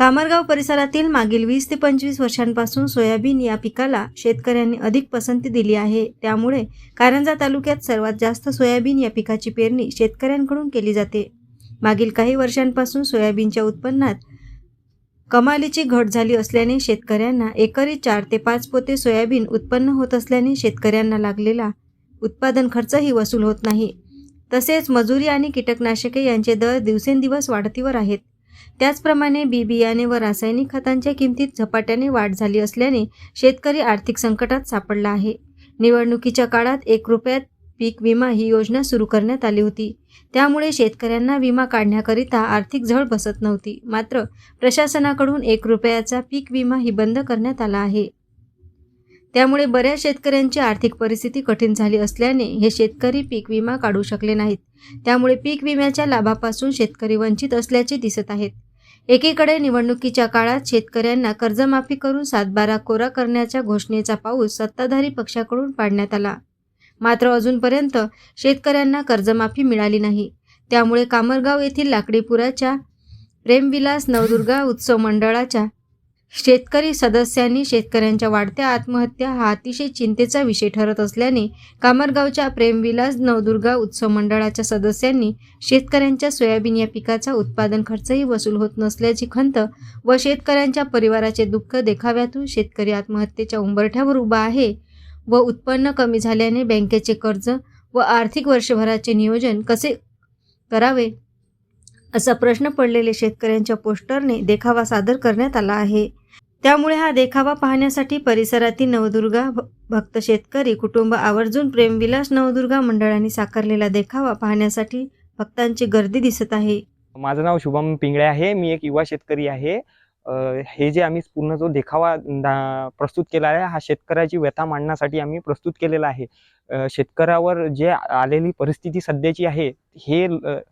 कामरगाव परिसरातील मागील वीस ते पंचवीस वर्षांपासून सोयाबीन या पिकाला शेतकऱ्यांनी अधिक पसंती दिली आहे. त्यामुळे कारंजा तालुक्यात सर्वात जास्त सोयाबीन या पिकाची पेरणी शेतकऱ्यांकडून केली जाते. मागील काही वर्षांपासून सोयाबीनच्या उत्पन्नात कमालीची घट झाली असल्याने शेतकऱ्यांना एकरी चार ते पाच पोते सोयाबीन उत्पन्न होत असल्याने शेतकऱ्यांना लागलेला उत्पादन खर्चही वसूल होत नाही. तसेच मजुरी आणि कीटकनाशके यांचे दर दिवसेंदिवस वाढतीवर आहेत. त्याचप्रमाणे बी बियाणे व रासायनिक खतांच्या किमतीत झपाट्याने वाढ झाली असल्याने शेतकरी आर्थिक संकटात सापडला आहे. निवडणुकीच्या काळात एक रुपयात पीक विमा ही योजना सुरू करण्यात आली होती. त्यामुळे शेतकऱ्यांना विमा काढण्याकरिता आर्थिक झळ बसत नव्हती. मात्र प्रशासनाकडून एक रुपयाचा पीक विमा ही बंद करण्यात आला आहे. त्यामुळे बऱ्याच शेतकऱ्यांची आर्थिक परिस्थिती कठीण झाली असल्याने हे शेतकरी पीक विमा काढू शकले नाहीत. त्यामुळे पीक विम्याच्या लाभापासून शेतकरी वंचित असल्याचे दिसत आहेत. एकीकडे निवडणुकीच्या काळात शेतकऱ्यांना कर्जमाफी करून सातबारा कोरा करण्याच्या घोषणेचा पाऊस सत्ताधारी पक्षाकडून पाडण्यात आला. मात्र अजूनपर्यंत शेतकऱ्यांना कर्जमाफी मिळाली नाही. त्यामुळे कामरगाव येथील लाकडीपुराच्या प्रेमविलास नवदुर्गा उत्सव मंडळाच्या शेतकरी सदस्यांनी शेतकऱ्यांच्या वाढत्या आत्महत्या हा अतिशय चिंतेचा विषय ठरत असल्याने कामरगावच्या प्रेमविलास नवदुर्गा उत्सव मंडळाच्या सदस्यांनी शेतकऱ्यांच्या सोयाबीन या पिकाचा उत्पादन खर्चही वसूल होत नसल्याची खंत व शेतकऱ्यांच्या परिवाराचे दुःख देखाव्यातून शेतकरी आत्महत्येच्या उंबरठ्यावर उभा आहे व उत्पन्न कमी झाल्याने बँकेचे कर्ज व आर्थिक वर्षभराचे नियोजन कसे करावे? असा प्रश्न पडलेले शेतकऱ्यांच्या पोस्टरने देखावा सादर करण्यात आला आहे. त्यामुळे हा देखावा पाहण्यासाठी परिसरातील नवदुर्गा भक्त शेतकरी कुटुंब आवर्जून प्रेमविलास नवदुर्गा मंडळाने साकारलेला देखावा पाहण्यासाठी भक्तांची गर्दी दिसत आहे. माझं नाव शुभम पिंगळे आहे. मी एक युवा शेतकरी आहे. हे जे आम्ही पूर्ण जो देखावा दा- प्रस्तुत केला आहे हा शेतकऱ्याची व्यथा मांडण्यासाठी आम्ही प्रस्तुत केलेला आहे. शेतकऱ्यावर जे आलेली परिस्थिती सध्याची आहे हे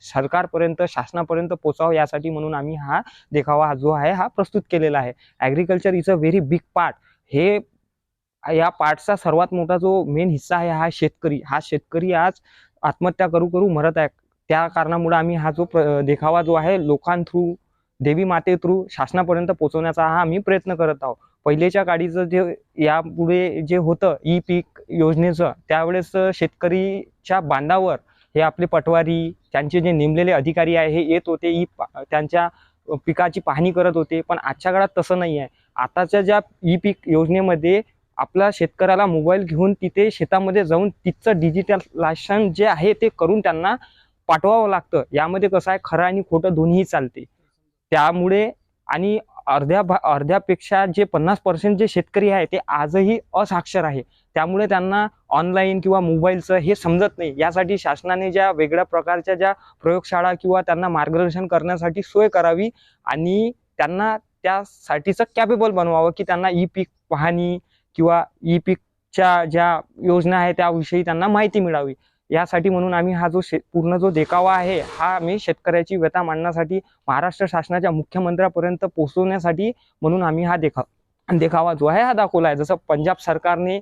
सरकारपर्यंत शासनापर्यंत पोचावं यासाठी म्हणून आम्ही हा देखावा जो आहे हा प्रस्तुत केलेला आहे. Agriculture is a very big part हे या पार्टचा सर्वात मोठा जो मेन हिस्सा आहे हा शेतकरी हा शेतकरी आज आत्महत्या करू करू मरत आहे. त्या कारणामुळे आम्ही हा जो प्र देखावा जो आहे लोकांथ्रू देवी माते थ्रू शासनापर्यंत पोहोचवण्याचा हा आम्ही प्रयत्न करत आहोत. पहिलेच्या काळीचं जे यापुढे जे होतं ई पीक योजनेचं त्यावेळेस शेतकरीच्या बांधावर हे आपले पटवारी त्यांचे जे नेमलेले अधिकारी आहे हे येत होते ई त्यांच्या पिकाची पाहणी करत होते पण आजच्या काळात तसं नाही आहे. आताच्या ज्या ई पीक योजनेमध्ये आपला शेतकऱ्याला मोबाईल घेऊन तिथे शेतामध्ये जाऊन तिथचं डिजिटलायझेशन जे आहे ते करून त्यांना पाठवावं लागतं. यामध्ये कसं आहे खरं आणि खोटं दोन्ही चालते. त्यामुळे आणि अर्ध्या भा अर्ध्यापेक्षा जे पन्नास पर्सेंट जे शेतकरी आहे ते आजही असाक्षर आहे. त्यामुळे त्यांना ऑनलाईन किंवा मोबाईलचं हे समजत नाही. यासाठी शासनाने ज्या वेगळ्या प्रकारच्या ज्या प्रयोगशाळा किंवा त्यांना मार्गदर्शन करण्यासाठी सोय करावी आणि त्यांना त्यासाठीचं कॅपेबल बनवावं की त्यांना ई पीक पाहणी किंवा ई पीकच्या ज्या योजना आहे त्याविषयी त्यांना माहिती मिळावी. यासाठी म्हणून आम्ही हा जो शे पूर्ण जो देखावा आहे हा आम्ही शेतकऱ्याची व्यथा मांडण्यासाठी महाराष्ट्र शासनाच्या मुख्यमंत्र्यापर्यंत पोहोचवण्यासाठी म्हणून आम्ही हा देखा देखावा जो आहे हा दाखवला आहे. जसं पंजाब सरकारने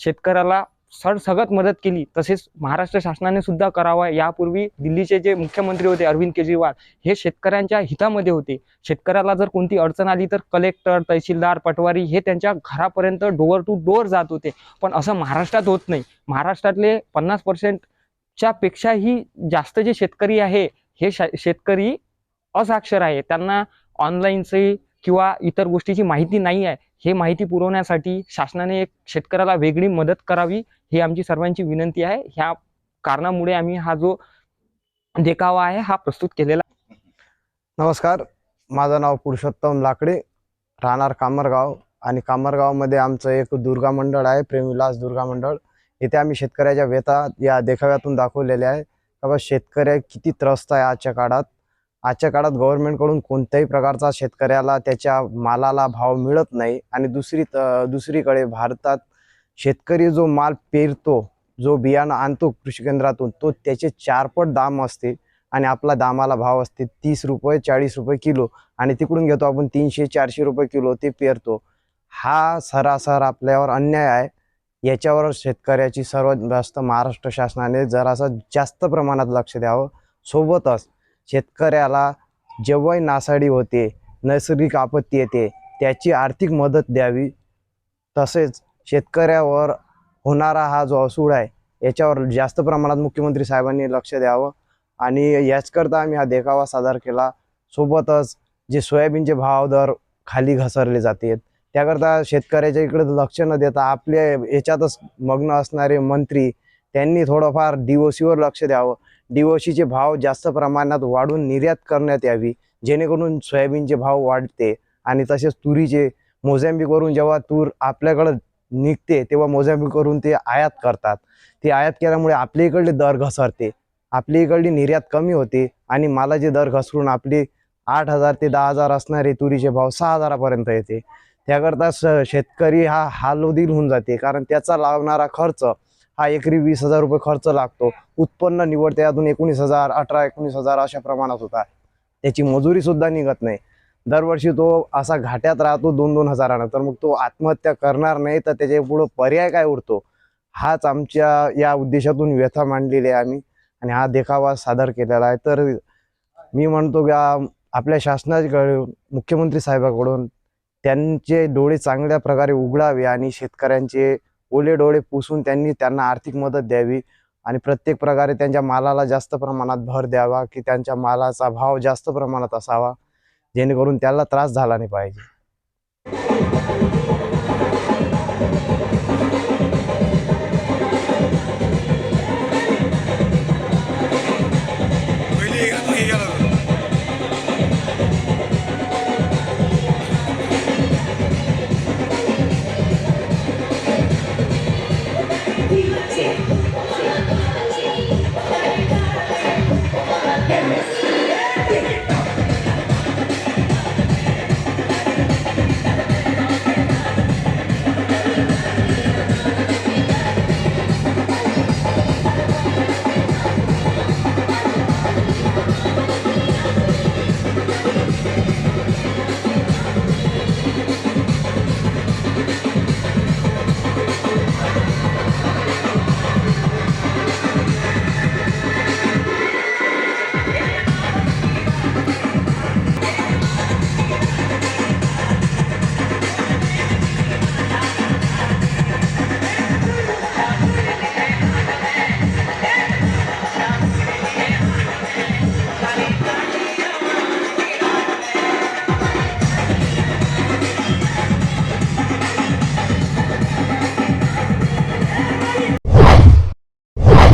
शेतकऱ्याला सरसगत मदत केली. तसेच महाराष्ट्र शासनाने सुद्धा करावा. यापूर्वी दिल्लीचे जे मुख्यमंत्री होते अरविंद केजरीवाल हे शेतकऱ्यांच्या हितामध्ये होते. शेतकऱ्याला जर कोणती अडचण आली तर कलेक्टर तहसीलदार पटवारी हे त्यांच्या घरापर्यंत डोअर टू डोअर जात होते. पण असं महाराष्ट्रात होत नाही. महाराष्ट्रातले पन्नास पर्सेंटच्या पेक्षाही जास्त जे शेतकरी आहे हे शेतकरी असाक्षर आहे. त्यांना ऑनलाईनचे किंवा इतर गोष्टीची माहिती नाही आहे हे माहिती पुरवण्यासाठी शासनाने एक शेतकऱ्याला वेगळी मदत करावी ही आमची सर्वांची विनंती आहे. ह्या कारणामुळे आम्ही हा जो देखावा आहे हा प्रस्तुत केलेला नमस्कार. माझं नाव पुरुषोत्तम लाकडे राहणार कामरगाव आणि कामरगावमध्ये आमचं एक दुर्गा मंडळ आहे प्रेमविलास दुर्गा मंडळ. इथे आम्ही शेतकऱ्याच्या व्यथा या देखाव्यातून दाखवलेल्या आहे. का शेतकऱ्या किती त्रस्त आहे आजच्या काळात. आजच्या काळात गव्हर्नमेंटकडून कोणत्याही प्रकारचा शेतकऱ्याला त्याच्या मालाला भाव मिळत नाही. आणि दुसरी त- दुसरीकडे भारतात शेतकरी जो माल पेरतो जो बियाणं आणतो कृषी केंद्रातून तो त्याचे चारपट दाम असते. आणि आपला दामाला भाव असते तीस रुपये चाळीस रुपये किलो. आणि तिकडून घेतो आपण तीनशे चारशे रुपये किलो ते पेरतो. हा सरासर आपल्यावर अन्याय आहे. याच्यावर शेतकऱ्याची सर्वात जास्त महाराष्ट्र शासनाने जरासं जास्त प्रमाणात लक्ष द्यावं. सोबतच शेतकऱ्याला जेव्हाही नासाडी होते नैसर्गिक आपत्ती येते त्याची आर्थिक मदत द्यावी. तसेच शेतकऱ्यावर होणारा हा जो असूड आहे याच्यावर जास्त प्रमाणात मुख्यमंत्री साहेबांनी लक्ष द्यावं. आणि याचकरता आम्ही हा देखावा सादर केला. सोबतच जे सोयाबीनचे भाव दर खाली घसरले जातात त्याकरता शेतकऱ्याच्या इकडे लक्ष न देता आपल्या याच्यातच मग्न असणारे मंत्री त्यांनी थोडंफार डिओसीवर लक्ष द्यावं. डीओसीचे भाव जास्त प्रमाणात वाढून निर्यात करण्यात यावी जेणेकरून सोयाबीनचे भाव वाढते आणि तसेच तुरीचे मोझॅम्बिकवरून जेव्हा तूर आपल्याकडं निघते तेव्हा मोझॅम्बिकवरून ते आयात करतात. ते आयात केल्यामुळे आपल्या इकडले दर घसरते आपल्या इकडली निर्यात कमी होते आणि मालाचे दर घसरून आपली आठ हजार ते दहा हजार असणारे तुरीचे भाव सहा हजारापर्यंत येते. त्याकरता स शेतकरी हा हालोदील होऊन जाते कारण त्याचा लावणारा खर्च हा एकरी वीस हजार रुपये खर्च लागतो. उत्पन्न निवडते यातून एकोणीस हजार अठरा एकोणीस हजार अशा प्रमाणात होता. त्याची मजुरी सुद्धा निघत नाही. दरवर्षी तो असा घाट्यात राहतो दोन दोन हजारानं. तर मग तो आत्महत्या करणार नाही तर त्याच्या पुढं पर्याय काय उरतो? हाच आमच्या या उद्देशातून व्यथा मांडलेली आहे आम्ही. आणि हा देखावा सादर केलेला आहे. तर मी म्हणतो की आपल्या शासनाकडून मुख्यमंत्री साहेबाकडून त्यांचे डोळे चांगल्या प्रकारे उघडावे आणि शेतकऱ्यांचे ओले डोळे पुसून त्यांनी त्यांना आर्थिक मदत द्यावी आणि प्रत्येक प्रकारे त्यांच्या मालाला जास्त प्रमाणात भर द्यावा की त्यांच्या मालाचा भाव जास्त प्रमाणात असावा जेणेकरून त्याला त्रास झाला नाही पाहिजे.